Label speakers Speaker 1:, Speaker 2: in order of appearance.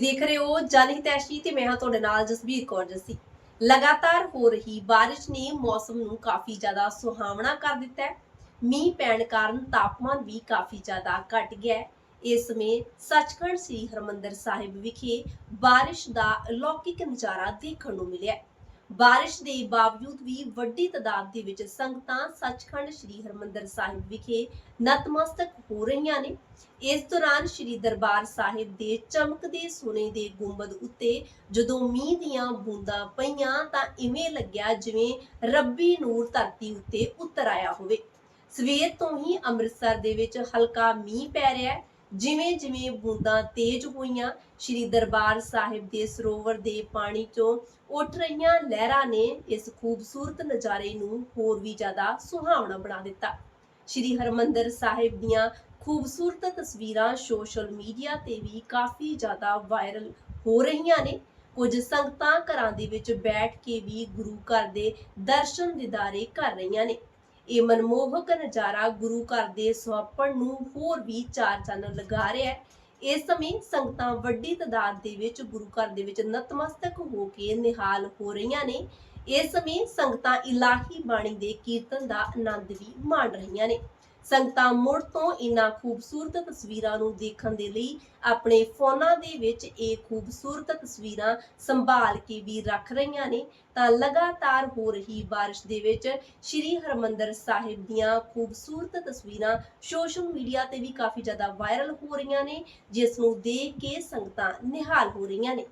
Speaker 1: ਦੇਖ ਰਹੇ ਹੋ ਜਨਹਿਤੈਸ਼ੀ ਤੇ ਮੈਂ ਹਾਂ ਤੁਹਾਡੇ ਨਾਲ ਜਸਬੀਰ ਕੌਰ ਜੱਸੀ। ਲਗਾਤਾਰ ਹੋ ਰਹੀ ਬਾਰਿਸ਼ ਨੇ ਮੌਸਮ ਨੂੰ ਕਾਫੀ ਜ਼ਿਆਦਾ ਸੁਹਾਵਣਾ ਕਰ ਦਿੱਤਾ ਹੈ। ਮੀਂਹ ਪੈਣ ਕਾਰਨ ਤਾਪਮਾਨ ਵੀ ਕਾਫੀ ਜ਼ਿਆਦਾ ਘਟ ਗਿਆ ਹੈ। ਇਸ ਸਮੇਂ ਸੱਚਖੰਡ ਸ੍ਰੀ ਹਰਮੰਦਰ ਸਾਹਿਬ ਵਿਖੇ ਬਾਰਿਸ਼ ਦਾ ਅਲੌਕਿਕ ਨਜ਼ਾਰਾ ਦੇਖਣ ਨੂੰ ਮਿਲਿਆ ਬਾਰਿਸ਼ ਦੇ ਬਾਵਜੂਦ ਵੀ ਵੱਡੀ ਤਾਦਾਦ ਦੇ ਵਿੱਚ ਸੰਗਤਾਂ ਸੱਚਖੰਡ ਸ੍ਰੀ ਹਰਮੰਦਰ ਸਾਹਿਬ ਵਿਖੇ ਨਤਮਸਤਕ ਹੋ ਰਹੀਆਂ ਨੇ। ਇਸ ਦੌਰਾਨ ਸ੍ਰੀ ਦਰਬਾਰ ਸਾਹਿਬ ਦੇ ਚਮਕਦੇ ਸੋਨੇ ਦੇ ਗੁੰਬਦ ਉੱਤੇ ਜਦੋਂ ਮੀਂਹ ਦੀਆਂ ਬੂੰਦਾਂ ਪਈਆਂ ਤਾਂ ਇਵੇਂ ਲੱਗਿਆ ਜਿਵੇਂ ਰੱਬੀ ਨੂਰ ਧਰਤੀ ਉੱਤੇ ਉਤਰ ਆਇਆ ਹੋਵੇ। ਸਵੇਰ ਤੋਂ ਹੀ ਅੰਮ੍ਰਿਤਸਰ ਦੇ ਵਿੱਚ ਹਲਕਾ ਮੀਂਹ ਪੈ ਰਿਹਾ ਹੈ। ਜਿਵੇਂ ਜਿਵੇਂ ਬੂੰਦਾਂ ਤੇਜ਼ ਹੋਈਆਂ, ਸ੍ਰੀ ਦਰਬਾਰ ਸਾਹਿਬ ਦੇ ਸਰੋਵਰ ਦੇ ਪਾਣੀ ਚੋਂ ਉੱਠ ਰਹੀਆਂ ਲਹਿਰਾਂ ਨੇ ਇਸ ਖੂਬਸੂਰਤ ਨਜ਼ਾਰੇ ਨੂੰ ਹੋਰ ਵੀ ਜ਼ਿਆਦਾ ਸੁਹਾਵਣਾ ਬਣਾ ਦਿੱਤਾ। ਸ੍ਰੀ ਹਰਮੰਦਰ ਸਾਹਿਬ ਦੀਆਂ ਖੂਬਸੂਰਤ ਤਸਵੀਰਾਂ ਸੋਸ਼ਲ ਮੀਡੀਆ ਤੇ ਵੀ ਕਾਫੀ ਜ਼ਿਆਦਾ ਵਾਇਰਲ ਹੋ ਰਹੀਆਂ ਨੇ। ਕੁਝ ਸੰਗਤਾਂ ਘਰਾਂ ਦੇ ਵਿੱਚ ਬੈਠ ਕੇ ਵੀ ਗੁਰੂ ਘਰ ਦੇ ਦਰਸ਼ਨ ਦਿਦਾਰੇ ਕਰ ਰਹੀਆਂ ਨੇ। ਇਹ ਮਨਮੋਹਕ ਨਜ਼ਾਰਾ ਗੁਰੂ ਘਰ ਦੇ ਸੁਹੱਪਣ ਨੂੰ ਹੋਰ ਵੀ ਚਾਰ ਚੰਨ ਲਗਾ ਰਿਹਾ ਹੈ। ਇਸ ਸਮੇਂ ਸੰਗਤਾਂ ਵੱਡੀ ਤਾਦਾਦ ਦੇ ਵਿੱਚ ਗੁਰੂ ਘਰ ਦੇ ਵਿੱਚ ਨਤਮਸਤਕ ਹੋ ਕੇ ਨਿਹਾਲ ਹੋ ਰਹੀਆਂ ਨੇ। ਇਸ ਸਮੇਂ ਸੰਗਤਾਂ ਇਲਾਹੀ ਬਾਣੀ ਦੇ ਕੀਰਤਨ ਦਾ ਆਨੰਦ ਵੀ ਮਾਣ ਰਹੀਆਂ ਨੇ। ਸੰਗਤਾਂ ਮੁੜ ਤੋਂ ਇਨ੍ਹਾਂ ਖੂਬਸੂਰਤ ਤਸਵੀਰਾਂ ਨੂੰ ਦੇਖਣ ਦੇ ਲਈ ਆਪਣੇ ਫੋਨਾਂ ਦੇ ਵਿੱਚ ਇਹ ਖੂਬਸੂਰਤ ਤਸਵੀਰਾਂ ਸੰਭਾਲ ਕੇ ਵੀ ਰੱਖ ਰਹੀਆਂ ਨੇ। ਤਾਂ ਲਗਾਤਾਰ ਹੋ ਰਹੀ ਬਾਰਿਸ਼ ਦੇ ਵਿੱਚ ਸ਼੍ਰੀ ਹਰਮੰਦਰ ਸਾਹਿਬ ਦੀਆਂ ਖੂਬਸੂਰਤ ਤਸਵੀਰਾਂ ਸੋਸ਼ਲ ਮੀਡੀਆ ਤੇ ਵੀ ਕਾਫੀ ਜ਼ਿਆਦਾ ਵਾਇਰਲ ਹੋ ਰਹੀਆਂ ਨੇ, ਜਿਸ ਨੂੰ ਦੇਖ ਕੇ ਸੰਗਤਾਂ ਨਿਹਾਲ ਹੋ ਰਹੀਆਂ ਨੇ।